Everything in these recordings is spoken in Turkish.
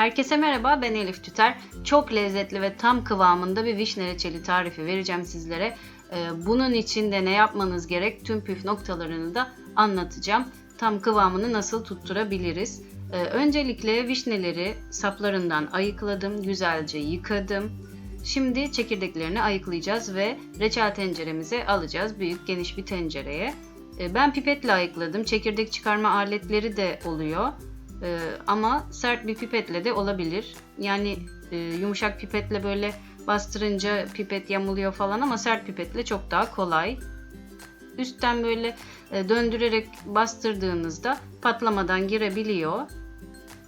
Herkese merhaba ben Elif Tüter. Çok lezzetli ve tam kıvamında bir vişne reçeli tarifi vereceğim sizlere. Ee, Bunun için de ne yapmanız gerek tüm püf noktalarını da anlatacağım. Tam kıvamını nasıl tutturabiliriz. Ee, Öncelikle vişneleri saplarından ayıkladım, güzelce yıkadım. Şimdi çekirdeklerini ayıklayacağız ve reçel tenceremize alacağız. Büyük geniş bir tencereye. Ee, Ben pipetle ayıkladım. Çekirdek çıkarma aletleri de oluyor. Ee, ama sert bir pipetle de olabilir. Yani e, yumuşak pipetle böyle bastırınca pipet yamuluyor falan ama sert pipetle çok daha kolay. Üstten böyle e, döndürerek bastırdığınızda patlamadan girebiliyor.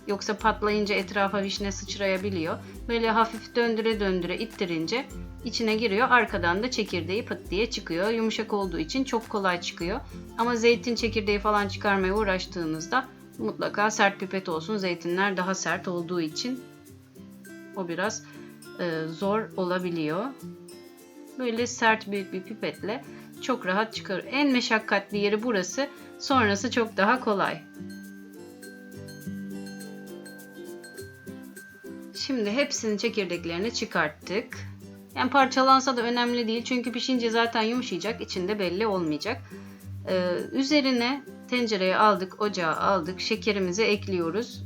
Yoksa patlayınca etrafa vişne sıçrayabiliyor. Böyle hafif döndüre döndüre ittirince içine giriyor. Arkadan da çekirdeği pıt diye çıkıyor. Yumuşak olduğu için çok kolay çıkıyor. Ama zeytin çekirdeği falan çıkarmaya uğraştığınızda mutlaka sert pipet olsun. Zeytinler daha sert olduğu için o biraz e, zor olabiliyor. Böyle sert büyük bir pipetle çok rahat çıkar. En meşakkatli yeri burası. Sonrası çok daha kolay. Şimdi hepsinin çekirdeklerini çıkarttık. Yani parçalansa da önemli değil çünkü pişince zaten yumuşayacak, içinde belli olmayacak. Ee, üzerine tencereye aldık, ocağa aldık, şekerimizi ekliyoruz.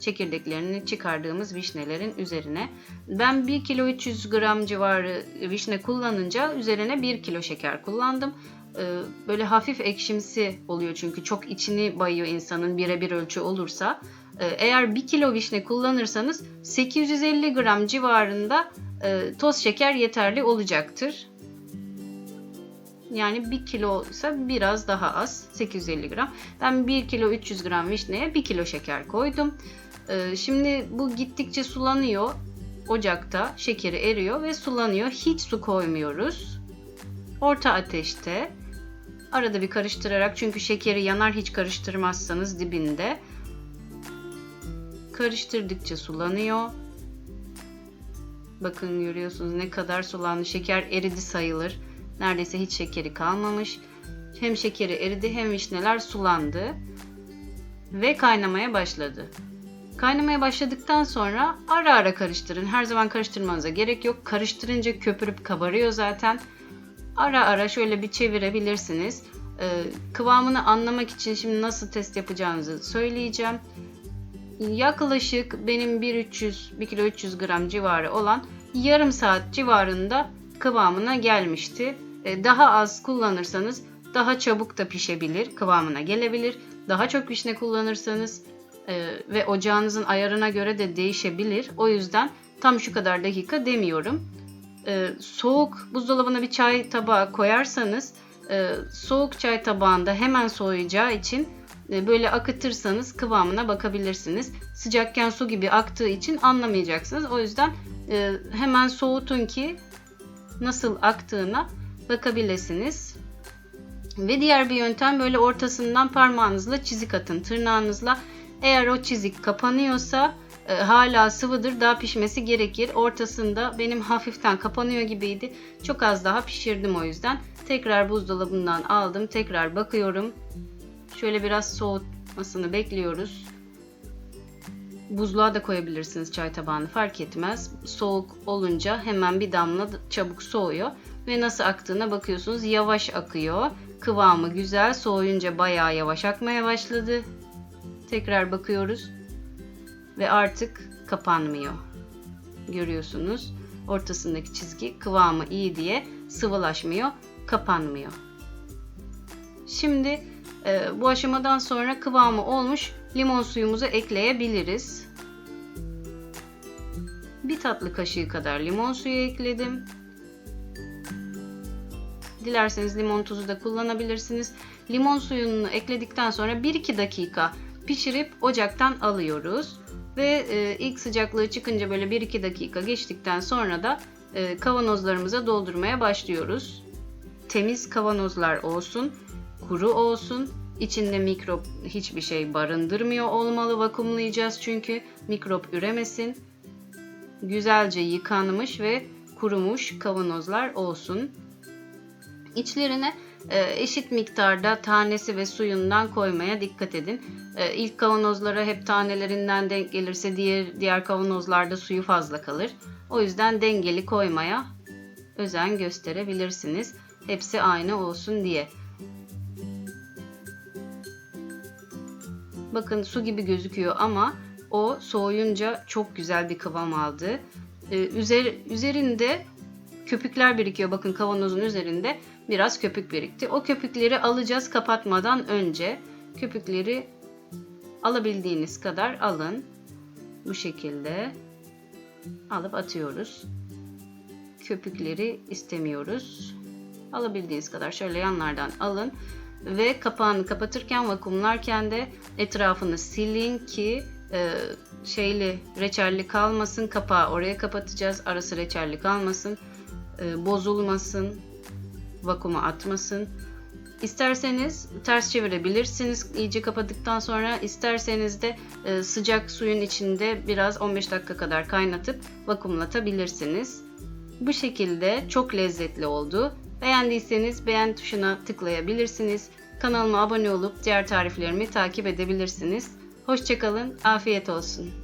Çekirdeklerini çıkardığımız vişnelerin üzerine. Ben 1 kilo 300 gram civarı vişne kullanınca üzerine 1 kilo şeker kullandım. Ee, böyle hafif ekşimsi oluyor çünkü çok içini bayıyor insanın birebir ölçü olursa. Ee, Eğer 1 kilo vişne kullanırsanız 850 gram civarında e, toz şeker yeterli olacaktır. Yani 1 kilo ise biraz daha az 850 gram. Ben 1 kilo 300 gram vişneye 1 kilo şeker koydum. Ee, Şimdi bu gittikçe sulanıyor. Ocakta şekeri eriyor ve sulanıyor. Hiç su koymuyoruz. Orta ateşte arada bir karıştırarak çünkü şekeri yanar hiç karıştırmazsanız dibinde. Karıştırdıkça sulanıyor. Bakın görüyorsunuz ne kadar sulandı. Şeker eridi sayılır. Neredeyse hiç şekeri kalmamış. Hem şekeri eridi hem vişneler sulandı. Ve kaynamaya başladı. Kaynamaya başladıktan sonra ara ara karıştırın. Her zaman karıştırmanıza gerek yok. Karıştırınca köpürüp kabarıyor zaten. Ara ara şöyle bir çevirebilirsiniz. Ee, kıvamını anlamak için şimdi nasıl test yapacağınızı söyleyeceğim. Yaklaşık benim 1 1 kilo 300 gram civarı olan yarım saat civarında kıvamına gelmişti. Ee, Daha az kullanırsanız daha çabuk da pişebilir, kıvamına gelebilir. Daha çok vişne kullanırsanız e, ve ocağınızın ayarına göre de değişebilir. O yüzden tam şu kadar dakika demiyorum. Ee, Soğuk buzdolabına bir çay tabağı koyarsanız e, soğuk çay tabağında hemen soğuyacağı için e, böyle akıtırsanız kıvamına bakabilirsiniz. Sıcakken su gibi aktığı için anlamayacaksınız. O yüzden e, hemen soğutun ki nasıl aktığına bakabilirsiniz. Ve diğer bir yöntem böyle ortasından parmağınızla çizik atın tırnağınızla. Eğer o çizik kapanıyorsa e, hala sıvıdır daha pişmesi gerekir. Ortasında benim hafiften kapanıyor gibiydi. Çok az daha pişirdim o yüzden. Tekrar buzdolabından aldım. Tekrar bakıyorum. Şöyle biraz soğutmasını bekliyoruz. Buzluğa da koyabilirsiniz çay tabağını fark etmez. Soğuk olunca hemen bir damla çabuk soğuyor ve nasıl aktığına bakıyorsunuz. Yavaş akıyor. Kıvamı güzel. Soğuyunca bayağı yavaş akmaya başladı. Tekrar bakıyoruz ve artık kapanmıyor. Görüyorsunuz. Ortasındaki çizgi kıvamı iyi diye sıvılaşmıyor, kapanmıyor. Şimdi e, bu aşamadan sonra kıvamı olmuş limon suyumuzu ekleyebiliriz. Bir tatlı kaşığı kadar limon suyu ekledim. Dilerseniz limon tuzu da kullanabilirsiniz. Limon suyunu ekledikten sonra 1-2 dakika pişirip ocaktan alıyoruz. Ve e, ilk sıcaklığı çıkınca böyle 1-2 dakika geçtikten sonra da e, kavanozlarımıza doldurmaya başlıyoruz. Temiz kavanozlar olsun, kuru olsun. İçinde mikrop hiçbir şey barındırmıyor olmalı vakumlayacağız çünkü mikrop üremesin. Güzelce yıkanmış ve kurumuş kavanozlar olsun. İçlerine e, eşit miktarda tanesi ve suyundan koymaya dikkat edin. E, ilk kavanozlara hep tanelerinden denk gelirse diğer diğer kavanozlarda suyu fazla kalır. O yüzden dengeli koymaya özen gösterebilirsiniz. Hepsi aynı olsun diye. Bakın su gibi gözüküyor ama o soğuyunca çok güzel bir kıvam aldı. Ee, üzer, üzerinde köpükler birikiyor. Bakın kavanozun üzerinde biraz köpük birikti. O köpükleri alacağız kapatmadan önce. Köpükleri alabildiğiniz kadar alın. Bu şekilde alıp atıyoruz. Köpükleri istemiyoruz. Alabildiğiniz kadar şöyle yanlardan alın ve kapağını kapatırken vakumlarken de etrafını silin ki e, şeyli reçelli kalmasın. Kapağı oraya kapatacağız. Arası reçelli kalmasın. E, bozulmasın. Vakuma atmasın. İsterseniz ters çevirebilirsiniz iyice kapadıktan sonra. isterseniz de e, sıcak suyun içinde biraz 15 dakika kadar kaynatıp vakumlatabilirsiniz. Bu şekilde çok lezzetli oldu. Beğendiyseniz beğen tuşuna tıklayabilirsiniz. Kanalıma abone olup diğer tariflerimi takip edebilirsiniz. Hoşçakalın, afiyet olsun.